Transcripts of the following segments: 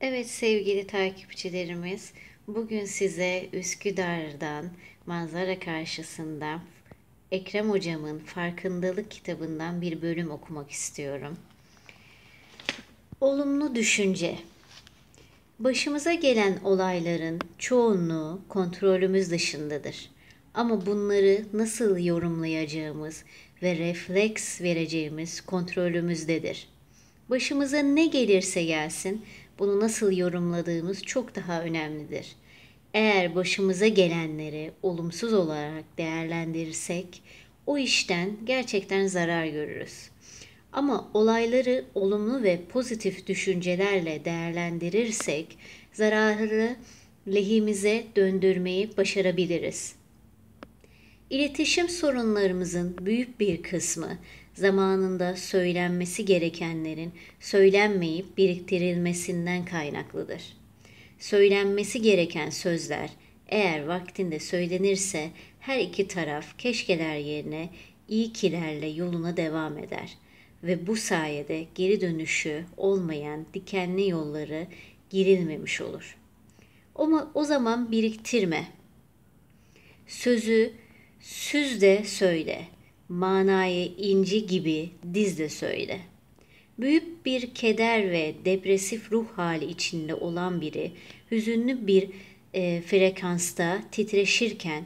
Evet sevgili takipçilerimiz, bugün size Üsküdar'dan manzara karşısında Ekrem Hocam'ın Farkındalık kitabından bir bölüm okumak istiyorum. Olumlu düşünce. Başımıza gelen olayların çoğunluğu kontrolümüz dışındadır. Ama bunları nasıl yorumlayacağımız ve refleks vereceğimiz kontrolümüzdedir. Başımıza ne gelirse gelsin, bunu nasıl yorumladığımız çok daha önemlidir. Eğer başımıza gelenleri olumsuz olarak değerlendirirsek, o işten gerçekten zarar görürüz. Ama olayları olumlu ve pozitif düşüncelerle değerlendirirsek, zararı lehimize döndürmeyi başarabiliriz. İletişim sorunlarımızın büyük bir kısmı zamanında söylenmesi gerekenlerin söylenmeyip biriktirilmesinden kaynaklıdır. Söylenmesi gereken sözler eğer vaktinde söylenirse her iki taraf keşkeler yerine iyi kilerle yoluna devam eder ve bu sayede geri dönüşü olmayan dikenli yolları girilmemiş olur. Ama o zaman biriktirme. Sözü süz de söyle.'' Manayı inci gibi dizle söyle. Büyük bir keder ve depresif ruh hali içinde olan biri hüzünlü bir e, frekansta titreşirken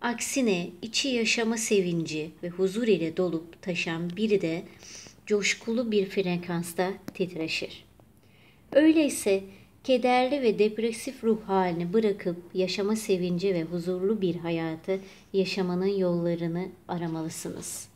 aksine içi yaşama sevinci ve huzur ile dolup taşan biri de coşkulu bir frekansta titreşir. Öyleyse kederli ve depresif ruh halini bırakıp yaşama sevinci ve huzurlu bir hayatı yaşamanın yollarını aramalısınız.''